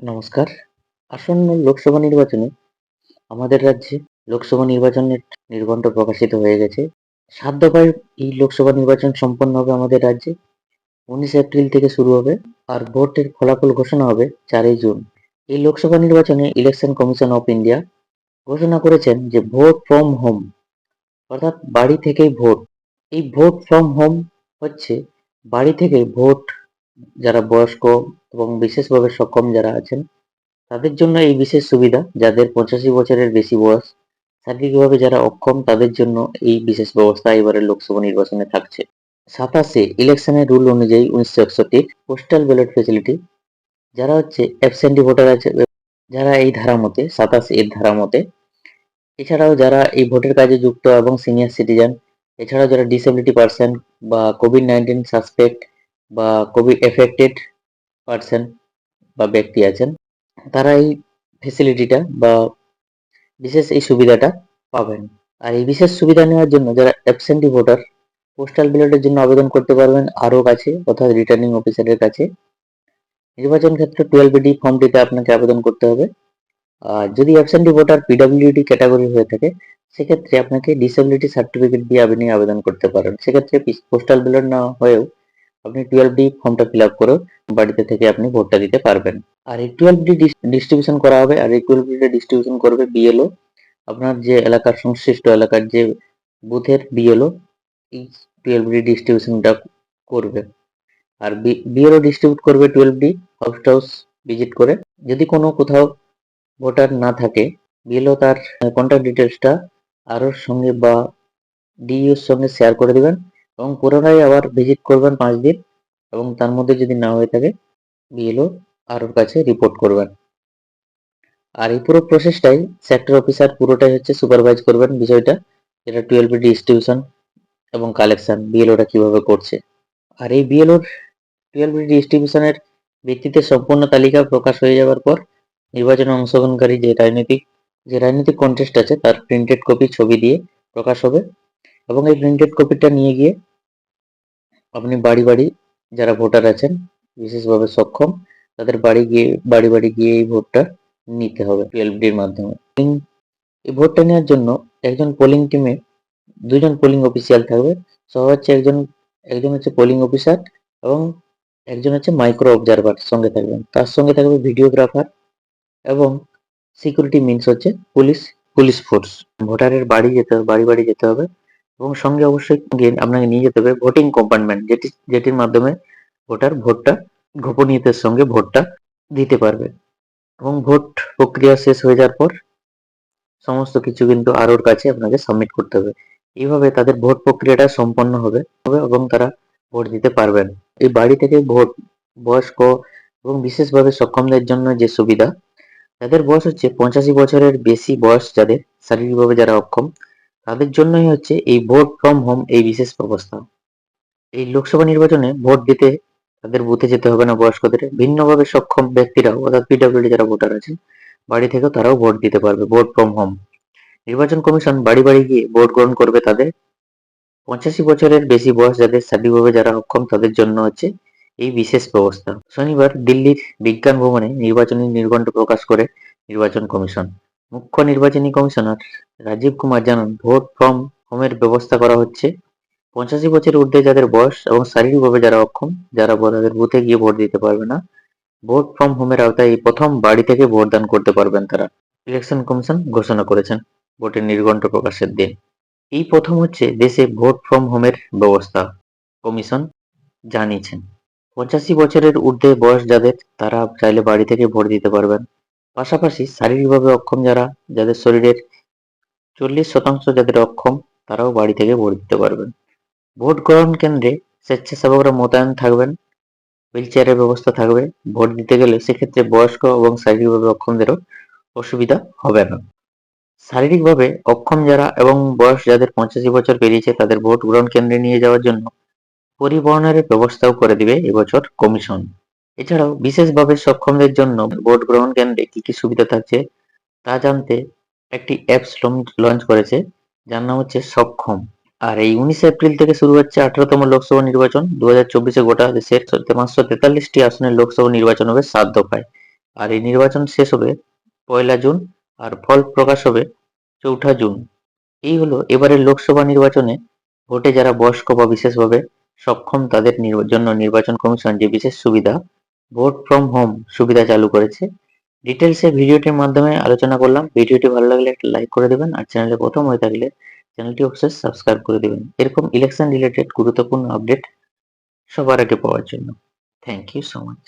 নমস্কার। আসন্ন লোকসভা নির্বাচনে আমাদের রাজ্যে লোকসভা নির্বাচনের নির্ঘণ্ট প্রকাশিত হয়ে গেছে। সাত দফায় এই লোকসভা নির্বাচন সম্পন্ন হবে আমাদের রাজ্যে। উনিশ এপ্রিল থেকে শুরু হবে আর ভোটের ফলাফল ঘোষণা হবে চারই জুন। এই লোকসভা নির্বাচনে ইলেকশন কমিশন অফ ইন্ডিয়া ঘোষণা করেছেন যে ভোট ফ্রম হোম, অর্থাৎ বাড়ি থেকেই ভোট। এই ভোট ফ্রম হোম হচ্ছে বাড়ি থেকে ভোট যারা বয়স্ক এবং বিশেষভাবে সক্ষম যারা আছেন, তাদের জন্য এই বিশেষ সুবিধা, যাদের পঁচাশি বছরের বেশি বয়স শারীরিকভাবে যারা অক্ষম, তাদের জন্য এই বিশেষ ব্যবস্থা এবারের লোকসভা নির্বাচনে থাকছে। সাতাশে ইলেকশনের রুল অনুযায়ী উনিশশো একষট্টির পোস্টাল ব্যালট ফেসিলিটি যারা হচ্ছে অ্যাবসেন্টি ভোটার আছে, যারা এই ধারা মতে, সাতাশ এর ধারা মতে, এছাড়াও যারা এই ভোটের কাজে যুক্ত এবং সিনিয়র সিটিজেন এছাড়াও যারা ডিসেবিলিটি পার্সন বা কোভিড নাইন্টিন সাসপেক্ট বা কোভিড এফেক্টেড পার্সন বা ব্যক্তি আছেন, তারা এই ফেসিলিটিটা বা বিশেষ এই সুবিধাটা পাবেন। আর এই বিশেষ সুবিধা নেওয়ার জন্য যারা অ্যাবসেন্টি ভোটার পোস্টাল ব্যালটের জন্য আবেদন করতে পারবেন আরও কাছে, অর্থাৎ রিটার্নিং অফিসারের কাছে। নির্বাচন ক্ষেত্রে টুয়েলভ ডি ফর্মটিতে আপনাকে আবেদন করতে হবে। আর যদি অ্যাবসেন্টি ভোটার পিডাব্লিউডি ক্যাটাগরি হয়ে থাকে, সেক্ষেত্রে আপনাকে ডিসেবিলিটি সার্টিফিকেট দিয়ে আপনি আবেদন করতে পারেন। সেক্ষেত্রে পোস্টাল ব্যালট না হয়েও আপনি টুয়েলভ ডি ফর্মটা ফিল আপ করে বাড়িতে থেকে আপনি ভোটটা দিতে পারবেন। আর এই টুয়েলভ ডি ডিস্ট্রিবিউশন করা হবে, আর এই টুয়েলভ ডিটা ডিস্ট্রিবিউশন করবে বিএলও আপনার যে এলাকার সংশ্লিষ্ট এলাকার যে বুথের বিএলও এই টুয়েলভ ডি ডিস্ট্রিবিউশনটা করবে। আর বিএলও ডিস্ট্রিবিউট করবে twelve D house house visit করে। যদি কোনো কোথাও ভোটার না থাকে বিএলও তার কন্ট্যাক্ট ডিটেলসটা আরোর সঙ্গে বা ডিইউর সঙ্গে শেয়ার করে দেবেন। এবং পুনরায় আবার ভিজিট করবেন পাঁচ দিন এবং তার মধ্যে যদি না হয়ে থাকে, বিএলও আরোর কাছে রিপোর্ট করবেন। আর এই পুরো প্রসেসটাই সেক্টর অফিসার পুরোটাই হচ্ছে সুপারভাইজ করবেন বিষয়টা, যেটা টুয়েলভ ডিস্ট্রিবিউশন এবং কালেকশন বিএলওটা কীভাবে করছে। আর এই বিএলওর টুয়েলভ ডিস্ট্রিবিউশনের ভিত্তিতে সম্পূর্ণ তালিকা প্রকাশ হয়ে যাওয়ার পর, নির্বাচনে অংশগ্রহণকারী যে রাজনৈতিক যে রাজনৈতিক কন্টেস্ট আছে, তার প্রিন্টেড কপি ছবি দিয়ে প্রকাশ হবে। এবং এই প্রিন্টেড কপিটা নিয়ে গিয়ে আপনি বাড়ি বাড়ি যারা ভোটার আছেন, বিশেষভাবে সক্ষম, তাদের বাড়ি গিয়ে, বাড়ি বাড়ি গিয়ে এই ভোটটা নিতে হবে টুয়েলভ ডির মাধ্যমে। এই ভোটটা নেওয়ার জন্য একজন পোলিং টিমে দুজন পোলিং অফিসিয়াল থাকবে। সহ হচ্ছে একজন একজন হচ্ছে পোলিং অফিসার এবং একজন হচ্ছে মাইক্রো অবজারভার সঙ্গে থাকবেন। তার সঙ্গে থাকবে ভিডিওগ্রাফার এবং সিকিউরিটি মিনস হচ্ছে পুলিশ পুলিশ ফোর্স ভোটারের বাড়ি যেতে হবে, বাড়ি বাড়ি যেতে হবে। এবং সঙ্গে অবশ্যই আপনাকে নিয়ে যেতে হবে ভোটিং কম্পার্টমেন্ট যেটি, যেটির মাধ্যমে ভোটার ভোটটা গোপনীয়তার সঙ্গে ভোটটা দিতে পারবে। এবং ভোট প্রক্রিয়া শেষ হয়ে যাওয়ার পর সমস্ত কিছু কিন্তু আরোর কাছে আপনাকে সাবমিট করতে হবে। এইভাবে তাদের ভোট প্রক্রিয়াটা সম্পন্ন হবে এবং তারা ভোট দিতে পারবেন এই বাড়ি থেকে ভোট বয়স্ক এবং বিশেষভাবে সক্ষমদের জন্য যে সুবিধা যাদের বয়স হচ্ছে পঁচাশি বছরের বেশি বয়স যাদের শারীরিকভাবে যারা অক্ষম তাদের জন্যই হচ্ছে এই ভোট ফ্রম হোম এই বিশেষ ব্যবস্থা। এই লোকসভা নির্বাচনে ভোট দিতে তাদের বুথে যেতে হবে না বয়স্কদের। ভিন্নভাবে সক্ষম ব্যক্তিরাও, অর্থাৎ পিডব্লিউডি যারা ভোটার আছেন, বাড়ি থেকেও তারাও ভোট দিতে পারবে ভোট ফ্রম হোম নির্বাচন কমিশন বাড়ি বাড়ি গিয়ে ভোট গ্রহণ করবে তাদের। পঁচাশি বছরের বেশি বয়স যাদের শারীরিকভাবে যারা অক্ষম, তাদের জন্য হচ্ছে এই বিশেষ ব্যবস্থা। শনিবার দিল্লির বিজ্ঞান ভবনে নির্বাচনী নির্ঘণ্ট প্রকাশ করে নির্বাচন কমিশন। মুখ্য নির্বাচনী কমিশনার রাজীব কুমার জানান, ভোট ফ্রম হোমের ব্যবস্থা করা হচ্ছে। পঁচাশি বছরের ঊর্ধ্বে যাদের বয়স এবং শারীরিকভাবে যারা অক্ষম, যারা তাদের বুথে গিয়ে ভোট দিতে পারবে না, ভোট ফ্রম হোমের আওতায় এই প্রথম বাড়ি থেকে ভোটদান করতে পারবেন তারা, ইলেকশন কমিশন ঘোষণা করেছেন ভোটের নির্ঘণ্ট প্রকাশের দিন। এই প্রথম হচ্ছে দেশে ভোট ফ্রম হোমের ব্যবস্থা কমিশন জানিয়েছেন। পঁচাশি বছরের ঊর্ধ্বে বয়স যাদের, তারা চাইলে বাড়ি থেকে ভোট দিতে পারবেন। পাশাপাশি শারীরিকভাবে অক্ষম যারা, যাদের শরীরের চল্লিশ শতাংশ যাদের অক্ষম, তারাও বাড়ি থেকে ভোট দিতে পারবেন। ভোট গ্রহণ কেন্দ্রে স্বেচ্ছাসেবকরা মোতায়েন থাকবেন হুইল চেয়ারের ব্যবস্থা থাকবে। ভোট দিতে গেলে সেক্ষেত্রে বয়স্ক এবং শারীরিকভাবে অক্ষমদেরও অসুবিধা হবে না। শারীরিকভাবে অক্ষম যারা এবং বয়স যাদের পঁচাশি বছর পেরিয়েছে, তাদের ভোট গ্রহণ কেন্দ্রে নিয়ে যাওয়ার জন্য পরিবহনের ব্যবস্থাও করে দিবে এবছর কমিশন। এছাড়াও বিশেষভাবে সক্ষমদের জন্য ভোট গ্রহণ কেন্দ্রে কি কি সুবিধা থাকছে, তা জানতে একটি অ্যাপস লঞ্চ করেছে, যার নাম হচ্ছে সক্ষম। আর এই উনিশে এপ্রিল থেকে শুরু হচ্ছে আঠারোতম লোকসভা নির্বাচন। দু হাজার চব্বিশে গোটা দেশের পাঁচশো তেতাল্লিশটি আসনের লোকসভা নির্বাচন হবে সাত দফায়। আর এই নির্বাচন শেষ হবে পয়লা জুন আর ফল প্রকাশ হবে চৌঠা জুন। এই হলো এবারের লোকসভা নির্বাচনে ভোটে যারা বয়স্ক বা বিশেষভাবে সক্ষম তাদের জন্য নির্বাচন কমিশন যে বিশেষ সুবিধা ভোট ফ্রম হোম সুবিধা চালু করেছে। ডিটেলসে ভিডিওটির মাধ্যমে আলোচনা করলাম। ভিডিওটি ভালো লাগলে একটা লাইক করে দেবেন আর চ্যানেলে প্রথম হয়ে থাকলে চ্যানেলটি অবশ্যই সাবস্ক্রাইব করে দেবেন। এরকম ইলেকশন রিলেটেড গুরুত্বপূর্ণ আপডেট সবার আগে পাওয়ার জন্য। Thank you so much